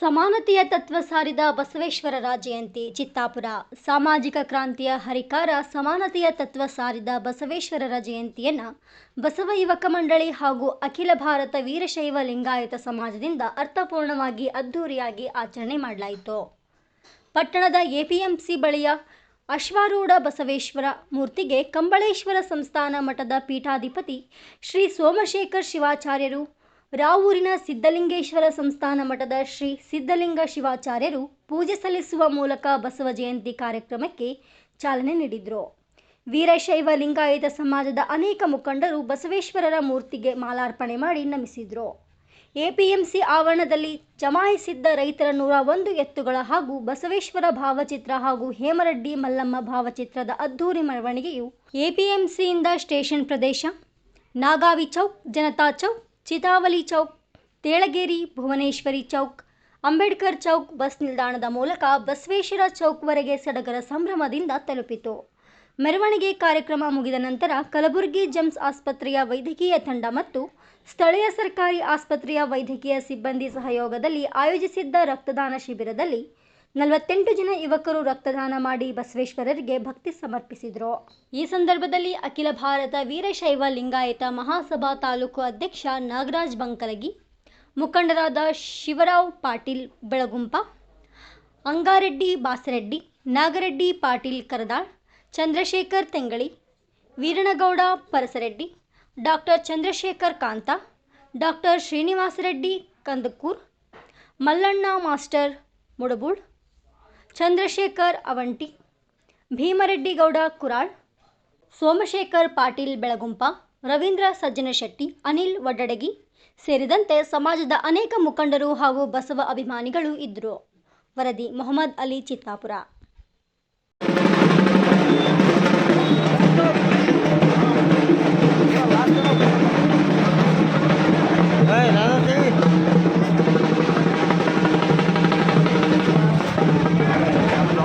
ಸಮಾನತೆಯ ತತ್ವ ಸಾರಿದ ಬಸವೇಶ್ವರರ ಜಯಂತಿ ಚಿತ್ತಾಪುರ. ಸಾಮಾಜಿಕ ಕ್ರಾಂತಿಯ ಹರಿಕಾರ ಸಮಾನತೆಯ ತತ್ವ ಸಾರಿದ ಬಸವೇಶ್ವರರ ಜಯಂತಿಯನ್ನು ಬಸವ ಯುವಕ ಮಂಡಳಿ ಹಾಗೂ ಅಖಿಲ ಭಾರತ ವೀರಶೈವ ಲಿಂಗಾಯತ ಸಮಾಜದಿಂದ ಅರ್ಥಪೂರ್ಣವಾಗಿ ಅದ್ಧೂರಿಯಾಗಿ ಆಚರಣೆ ಮಾಡಲಾಯಿತು. ಪಟ್ಟಣದ ಎಪಿಎಂಸಿ ಬಳಿಯ ಅಶ್ವಾರೂಢ ಬಸವೇಶ್ವರ ಮೂರ್ತಿಗೆ ಕಂಬಳೇಶ್ವರ ಸಂಸ್ಥಾನ ಮಠದ ಪೀಠಾಧಿಪತಿ ಶ್ರೀ ಸೋಮಶೇಖರ್ ಶಿವಾಚಾರ್ಯರು ರಾವೂರಿನ ಸಿದ್ಧಲಿಂಗೇಶ್ವರ ಸಂಸ್ಥಾನ ಮಠದ ಶ್ರೀ ಸಿದ್ಧಲಿಂಗ ಶಿವಾಚಾರ್ಯರು ಪೂಜೆ ಸಲ್ಲಿಸುವ ಮೂಲಕ ಬಸವ ಜಯಂತಿ ಕಾರ್ಯಕ್ರಮಕ್ಕೆ ಚಾಲನೆ ನೀಡಿದರು. ವೀರಶೈವ ಲಿಂಗಾಯತ ಸಮಾಜದ ಅನೇಕ ಮುಖಂಡರು ಬಸವೇಶ್ವರರ ಮೂರ್ತಿಗೆ ಮಾಲಾರ್ಪಣೆ ಮಾಡಿ ನಮಿಸಿದರು. ಎಪಿಎಂಸಿ ಆವರಣದಲ್ಲಿ ಜಮಾಯಿಸಿದ್ದ ರೈತರ ನೂರ ಒಂದು ಎತ್ತುಗಳ ಹಾಗೂ ಬಸವೇಶ್ವರ ಭಾವಚಿತ್ರ ಹಾಗೂ ಹೇಮರೆಡ್ಡಿ ಮಲ್ಲಮ್ಮ ಭಾವಚಿತ್ರದ ಅದ್ಧೂರಿ ಮೆರವಣಿಗೆಯು ಎಪಿಎಂಸಿಯಿಂದ ಸ್ಟೇಷನ್ ಪ್ರದೇಶ, ನಾಗಾವಿ ಚೌಕ್, ಜನತಾ ಚೌಕ್ ಚಿತಾವಲಿ ಚೌಕ್, ತೇಳಗೇರಿ, ಭುವನೇಶ್ವರಿ ಚೌಕ್, ಅಂಬೇಡ್ಕರ್ ಚೌಕ್ ಬಸ್ ನಿಲ್ದಾಣದ ಮೂಲಕ ಬಸವೇಶ್ವರ ಚೌಕ್ವರೆಗೆ ಸಡಗರ ಸಂಭ್ರಮದಿಂದ ತಲುಪಿತು. ಮೆರವಣಿಗೆ ಕಾರ್ಯಕ್ರಮ ಮುಗಿದ ನಂತರ ಕಲಬುರಗಿ ಜಮ್ಸ್ ಆಸ್ಪತ್ರೆಯ ವೈದ್ಯಕೀಯ ತಂಡ ಮತ್ತು ಸ್ಥಳೀಯ ಸರ್ಕಾರಿ ಆಸ್ಪತ್ರೆಯ ವೈದ್ಯಕೀಯ ಸಿಬ್ಬಂದಿ ಸಹಯೋಗದಲ್ಲಿ ಆಯೋಜಿಸಿದ್ದ ರಕ್ತದಾನ ಶಿಬಿರದಲ್ಲಿ ನಲವತ್ತೆಂಟು ಜನ ಯುವಕರು ರಕ್ತದಾನ ಮಾಡಿ ಬಸವೇಶ್ವರರಿಗೆ ಭಕ್ತಿ ಸಮರ್ಪಿಸಿದರು. ಈ ಸಂದರ್ಭದಲ್ಲಿ ಅಖಿಲ ಭಾರತ ವೀರಶೈವ ಲಿಂಗಾಯತ ಮಹಾಸಭಾ ತಾಲೂಕು ಅಧ್ಯಕ್ಷ ನಾಗರಾಜ್ ಬಂಕಲಗಿ ಮುಖಂಡರಾದ Shivarao Patil Belagumpa, Angareddy Basareddy, Nagareddy Patil Karadal, Chandrashekar Tengali Veeranagouda Parasareddy, doctor Chandrashekar Kanta, doctor Srinivasareddy Kandakur, Mallanna master Mudabood Chandrashekar Avanti Bheemareddygouda Kural, Somashekar Patil Belagumpa, Ravindra Sajjanashetty Anil Vaddadagi ಸೇರಿದಂತೆ ಸಮಾಜದ ಅನೇಕ ಮುಖಂಡರು ಹಾಗೂ ಬಸವ ಅಭಿಮಾನಿಗಳು ಇದ್ದರು ವರದಿ ಮೊಹಮ್ಮದ್ ಅಲಿ ಚಿತ್ತಾಪುರ.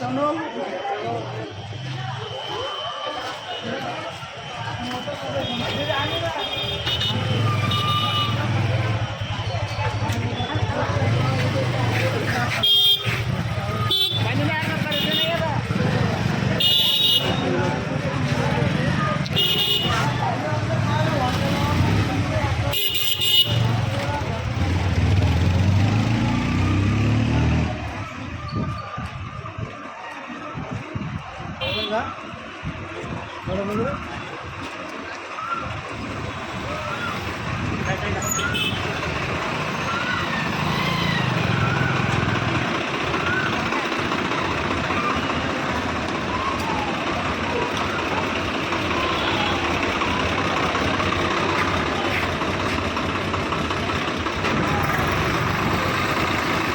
চলো। আগে বন্ধুরা